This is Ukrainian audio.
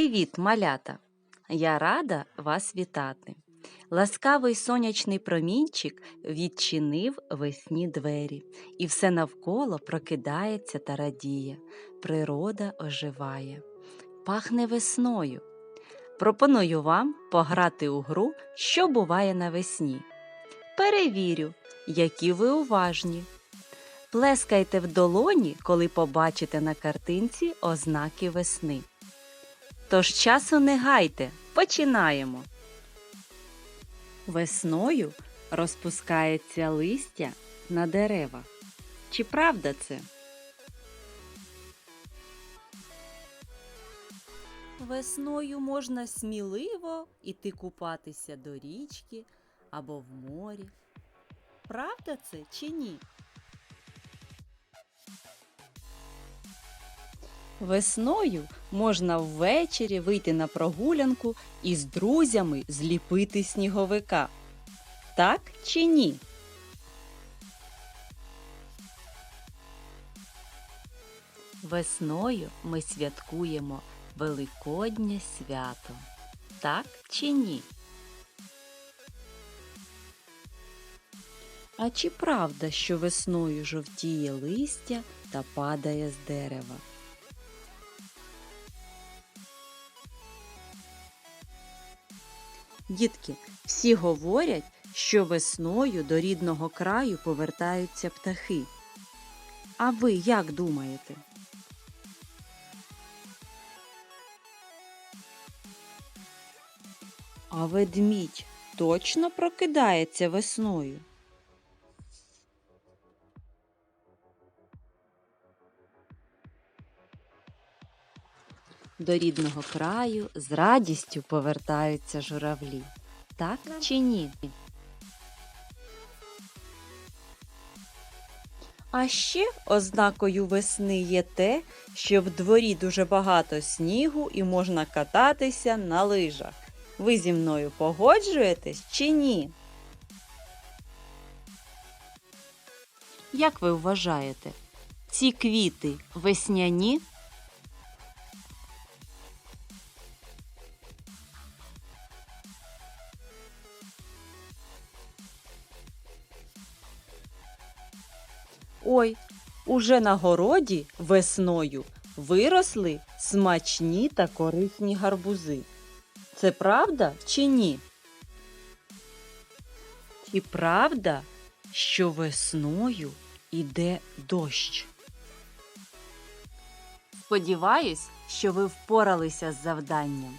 Привіт, малята! Я рада вас вітати. Ласкавий сонячний промінчик відчинив весні двері, і все навколо прокидається та радіє. Природа оживає, пахне весною. Пропоную вам пограти у гру, що буває навесні. Перевірю, які ви уважні. Плескайте в долоні, коли побачите на картинці ознаки весни. Тож часу не гайте, починаємо. Весною розпускається листя на деревах. Чи правда це? Весною можна сміливо іти купатися до річки або в морі. Правда це чи ні? Весною можна ввечері вийти на прогулянку і з друзями зліпити сніговика. Так чи ні? Весною ми святкуємо Великоднє свято. Так чи ні? А чи правда, що весною жовтіє листя та падає з дерева? Дітки, всі говорять, що весною до рідного краю повертаються птахи. А ви як думаєте? А ведмідь точно прокидається весною? До рідного краю з радістю повертаються журавлі. Так чи ні? А ще ознакою весни є те, що в дворі дуже багато снігу і можна кататися на лижах. Ви зі мною погоджуєтесь чи ні? Як ви вважаєте, ці квіти весняні? Ой, уже на городі весною виросли смачні та корисні гарбузи. Це правда чи ні? І правда, що весною іде дощ. Сподіваюсь, що ви впоралися з завданням.